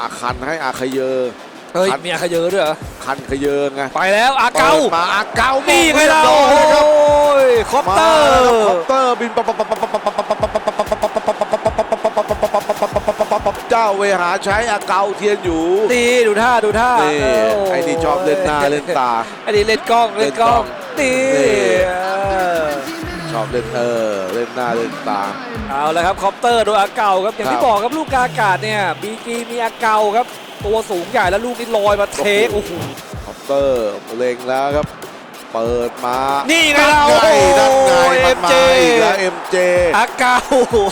อาคันให้อาคเยอเฮ้ยมีอาคเยอด้วยเหรอคันคยเยอไงไปแล้วอาเกามาอาเกามีไงเราโอ้ยคอปเตอร์คอปเตอร์บินเจ้าเวหาใช้อาเกาเทียนอยู่ตีดูท่าดูท่าไอ้นี่ชอบเล่นหน้าเล่นตาไอ้นี่เล่นกล้องเล่นกล้องตี ชอบเล่นเออเล่นหน้าเล่นตาเอาละครับคอปเตอร์โดยอาเก่าครับอย่างคที่รับบอกครับลูกกาอากาศเนี่ยบีจีมีอาเก่าครับ ตัวสูงใหญ่แล้วลูกนี้ลอยมาเทคโอ้โอ้โหโหคอปเตอร์เล็งแล้วครับ เปิดมา นี่ไงเราไงนั่นไงมันมาเจอีกแล้วเอ็มเจอาเก่า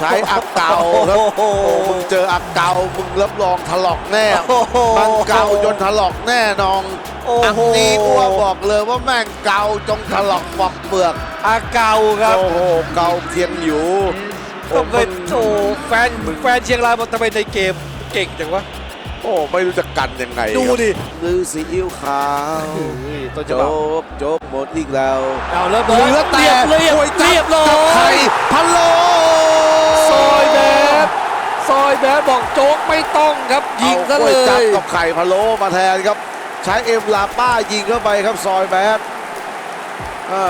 ใช้อักเก่าครับโอ้โหโอ้มึงเจออักเก่ามึงรับรองถลอกแน่โอ้โหมันเก่าจนถลอกแน่นอน โอ้อันโหนี้อ้วบอกเลยว่าแม่งเก่าจงถลอกปอกเปลือกอาเก่าครับโอ้โหเก่าเทียงอยู่ก็เคยโอ้แฟนแฟนเชียงรายบอกทำไมในเกมเก่งจังวะโอ้ไม่รู้จะกันยังไงดูดิลือซีอิ๊วขาวต้นโจฉบับกโจกหมดอีกแล้วเอาเริ่มเหลือแต่เรียบก๋วยจั๊บเรียบร้อกับไข่ยพะโล้ซอยแบดซอยแบดบอกโจ๊กไม่ต้องครับยิงซะอาก๋เลวยจั๊บยกับไข่พะโล้มาแทนครับ ใช้เอ็มลาป้ายิงเข้าไปครับซอยแบดอ่า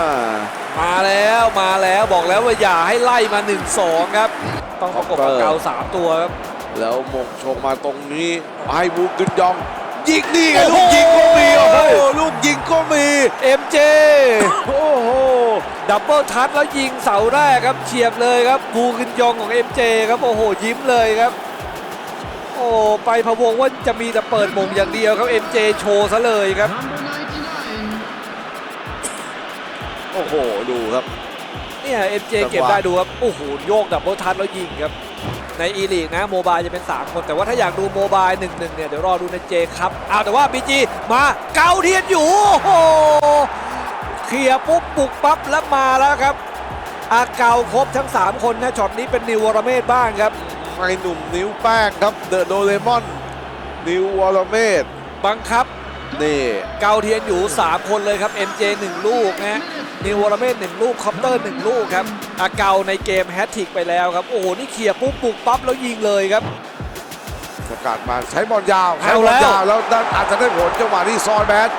มาแล้วมาแล้วบอกแล้วว่าอย่าให้ไล่มา 1-2 ครับ ต้องประกบกับเกาสามตัวครับ แล้วมงชงมาตรงนี้ให้บูกึนยอง ยิงนี่ไงโอ้ลูโหกยิงก็มีโอ้โหลูกยิงก็มี MJ โอ้โหดับเบิลทัชแล้วยิงเสาแรกครับเฉียบเลยครับบูกินยองของ MJ ครับโอ้โหยิ้มเลยครับ โอ้ไปพะวงว่าจะมีแต่เปิดมงอย่างเดียวครับ MJ โชว์ซะเลยครับ โอ้โห ดูครับ เนี่ย MJ จังหวะ เก็บได้ดูครับ โอ้โห โยกดับเบิลทัชแล้วยิงครับ ในอีลีกนะโมบายจะเป็น 3 คน แต่ว่าถ้าอยากดูโมบาย1 1เนี่ย เดี๋ยวรอดูในเจครับอ้าวแต่ว่า BG มาเกาเทียนอยู่ โอ้โหเคลียร์ปุ๊บบุกปั๊บแล้วมาแล้วครับ อาเกาครบทั้ง 3 คนนะช็อตนี้เป็นนิววรเมศบ้างครับ ไอ้หนุ่มนิ้วแป้งครับเดอะโดเรมอน นิววอลเมดบังคับนี่เกาเทียนอยู่ 3 คนเลยครับ MJ 1 ลูกนะนิววรเมศ1ลูกคอปเตอร์1ลูกครับอาเกาในเกมแฮตทริกไปแล้วครับ โอ้โห นี่เคลียร์ปุ๊บบุกปั๊บแล้วยิงเลยครับสกัดมาใช้บอลยาวใช้เอาบอลแล้วยาวแล้วดันอาจจะได้ผลจังหวะที่ซอยแบด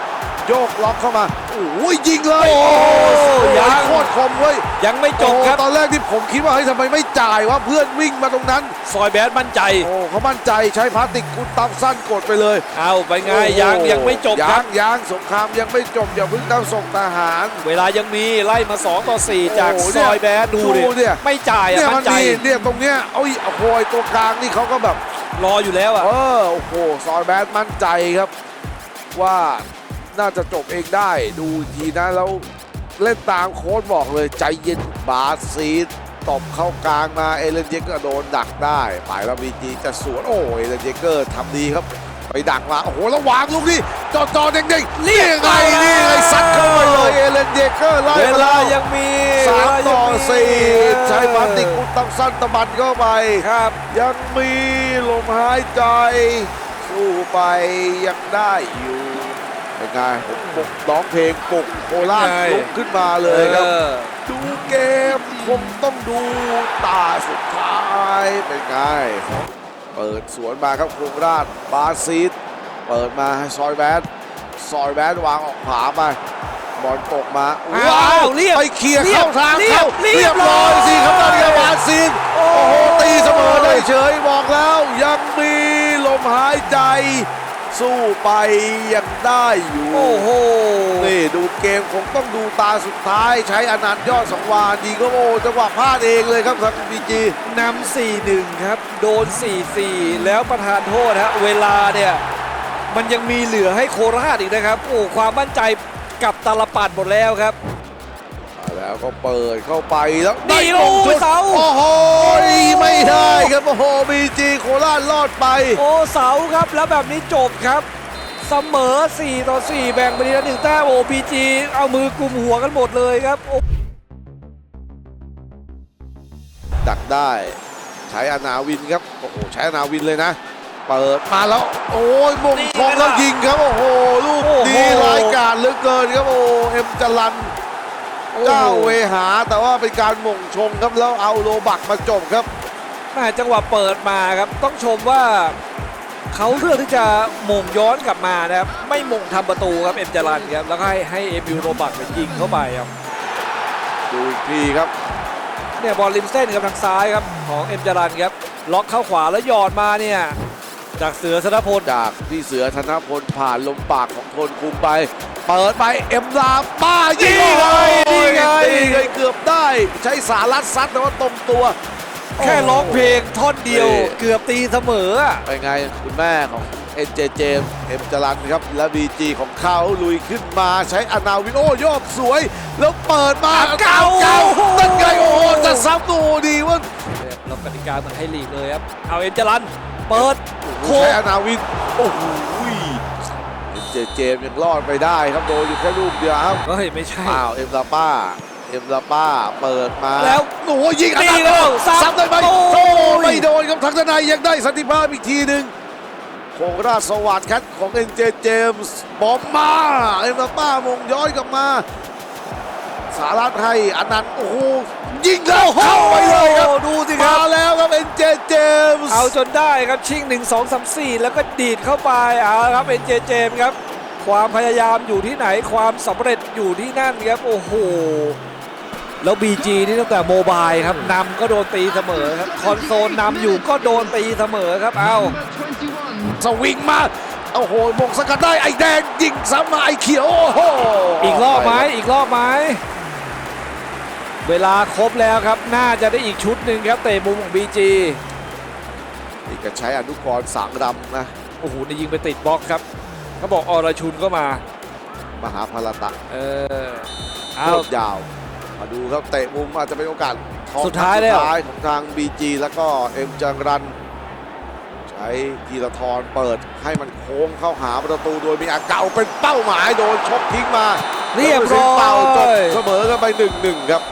โยกล็อกเข้ามา โอ้ยยิงเลยโอ้ยยังโคตรคมเว้ยยังไม่จบครับโอ้ตอนแรกที่ผมคิดว่าเฮ้ยทำไมไม่จ่ายว่าเพื่อนวิ่งมาตรงนั้น ซอยแบดมั่นใจโอ้เขามั่นใจใช้พลาสติกกุนตับสั้นกดไปเลย เอาไปไงโอ้โหยังยังไม่จบคยัรับงยังสงครามยังไม่จบอย่าเพิ่งต้องส่งทหาร เวลายังมีไล่มา2ต่อ4จากโอ้โหซอยแบดดูดูดิเนี่ยไม่จ่ายอะเนี่ยมั่มันนใจมีเนี่ยตรงเนี้ยโอ้ยโอ้โหไอ้ตัวกลางนี่เขาก็แบบรออยู่แล้วอะเออโอ้โหซอยแบดมั่นใจครับว่า น่าจะจบเองได้ดูอีกทีนะแล้วเล่นตามโค้ชบอกเลยใจเย็นบาสซีดตบเข้ากลางมาเอเลนเจเกอร์โดนดักได้ฝ่ายเราบีจีจะสวนโอ้เอเลนเจเกอร์ทำดีครับ ไปดักมา โอ้โหแล้ววางลูกนี่จอจอๆเด้งๆนี่ยังไงนี่ไงซัดเข้าไปเลยเอเลนเจเกอร์ไล่เวมาลาแล้วยังมีสามต่อเวลยังมีสี่ใช้พลาสติกกุนตังสั้นตะบันเข้าไปครับ ยังมีลมหายใจสู้ไปยังได้อยู่ เป็นไงผมปลุกร้องเพลงปลุกโคราชใช่ลุกขึ้นมาเลยครับออดูเกมคงต้องดูตาสุดท้ายเป็นไงเปิดสวนมาครับโคราชบาซีดเปิดมาให้ซอยแบดซอยแบดวางออกขวาไปบอลตกมาอ้าวเรียบไปเคลียร์เรียบเข้าทางเรียบเข้าเรียบเรียบร้อยสิครับร้ตอยอนนี้บาซีดโอ้โอ้โหโหตีเสมอได้เฉยบอกแล้วยังมีลมหายใจ สู้ไปยังได้อยู่ โอ้โห นี่ดูเกมคงต้องดูตาสุดท้ายใช้อนันต์ยอดสังวานยิงก็โอ้จังหวะพลาดเองเลยครับทางบีจีนำ4-1 ครับ โดน 4-4 แล้วประธานโทษฮะเวลาเนี่ยมันยังมีเหลือให้โคราชอีกนะครับ โอ้ความมั่นใจกลับตาลปัดหมดแล้วครับ แล้วก็เปิดเข้าไปแล้วนี่ได้มงโอ้ชุดเสาโอ้โหไม่ได้ครับโอ้โหบีจีโคราชรอดไป โอ้เสาครับแล้วแบบนี้จบครับ เสมอ 4 ต่อ 4 แบ่งไปทีละหนึ่งแต้มโอ้บีจีเอามือกลุ่มหัวกันหมดเลยครับโอ้ดักได้ ใช้อนาวินครับโอ้โหใช้อนาวินเลยนะ เปิดมาแล้วโอ้ยมงชงแล้วยิงครับโอ้โหลูกดีรายการเหลือเกินครับโอ้เอ็มจรัน เจ้าเวหาแต่ว่าเป็นการหม่งชงครับแล้วเอาโลบักมาจบครับแม่จังหวะเปิดมาครับ ต้องชมว่าเขาเลือกที่จะหม่งย้อนกลับมานะครับไม่หม่งทำประตูครับเอ็มจารันครับแล้วก็ให้ให้เอมิวโรบักเนี่ยยิงเข้าไปครับดูอีกทีครับเนี่ยบอลริมเส้นครับทางซ้ายครับของเอ็มจารันครับล็อกเข้าขวาแล้วหยอดมาเนี่ยจากเสือธนพลจากพี่เสือธนพลผ่านลมปากของคนคุมไป เปิดไปเอ็มลาป้ายิงนี่ไง นี่ไงนี่ไงเกือบได้ ใช้สารัดซัดแต่ว่าตรงตัว แค่ร้องเพลงท่อนเดียวนี่เกือบตีเสมออะไปไงคุณแม่ของเอ็นเจเจมเอ็มจรันครับ และบีจีของเขาลุยขึ้นมาใช้อนาวินโอโยกสวย แล้วเปิดมาเก่าเก่านั่นไงโอ้โหจะซ้ำดูดีว่าเรากติกาเหมือนให้ลีกเลยครับ เอาเอ็มจารันเปิดโคใช้กอนาวินโอ้โห เอ็มเจเจมยังรอดไปได้ครับโดนอยู่แค่ลูกเดียวครับเฮ้ยไม่ใช่อ้าวเอ็มลาป้า เอ็มลาป้าเปิดมาแล้วโอ้โหยิงอันตีนั้นแล้วซ้ำซ้ำได้ไหมโอ้โอ้ยไม่โดนครับทักษนายยังได้สันติภาพอีกทีหนึ่งโคราชสวัสดิ์แคทของเอ็นเจเจมส์บอมมาเอ็มลาป้ามงย้อนกลับมา สารัตให้อันนั้นต์โอ้โหยิงแล้วเข้าไปเลยครับโอ้ดูสิคมารับแล้วครับเอ็นเจเจมส์เอาจนได้ครับชิง 1 2 3 4 แล้วก็ดีดเข้าไปเอาละครับเอ็นเจเจมครับ ความพยายามอยู่ที่ไหนความสำเร็จอยู่ที่นั่นครับโอ้โหแล้ว BG นี่ตั้งแต่โมบายครับนำก็โดนตีเสมอครับคอนโซลนำอยู่ก็โดนตีเสมอครับเอาสวิงมาโอ้โหมงสกัดได้ไอ้แดงยิงซ้ำมาไอ้เขียวโอ้โหอีกรอบไหมอีกรอบไหม เวลาครบแล้วครับ น่าจะได้อีกชุดหนึ่งครับเตะมุมของ BG นี่ก็ใช้อนุกรณ์สางดำนะ โอ้โหนี่ยิงไปติดบล็อกครับเขาบอกอรชุนก็มา มหาพารตะเออโคเอาตรยาว มาดูครับเตะมุมอาจจะเป็นโอกาสทองสุดท้ายแล้ว สุดท้ายของทาง BG แล้วก็เอ็มจังรัน ใช้กีรทรเปิดให้มันโค้งเข้าหาประตูโดยมีอาเก่าเป็นเป้าหมายโดนชกทิ้งมาเรียบร้อเป่าจบย เสมอกันไปหนึ่งหนึ่งครับ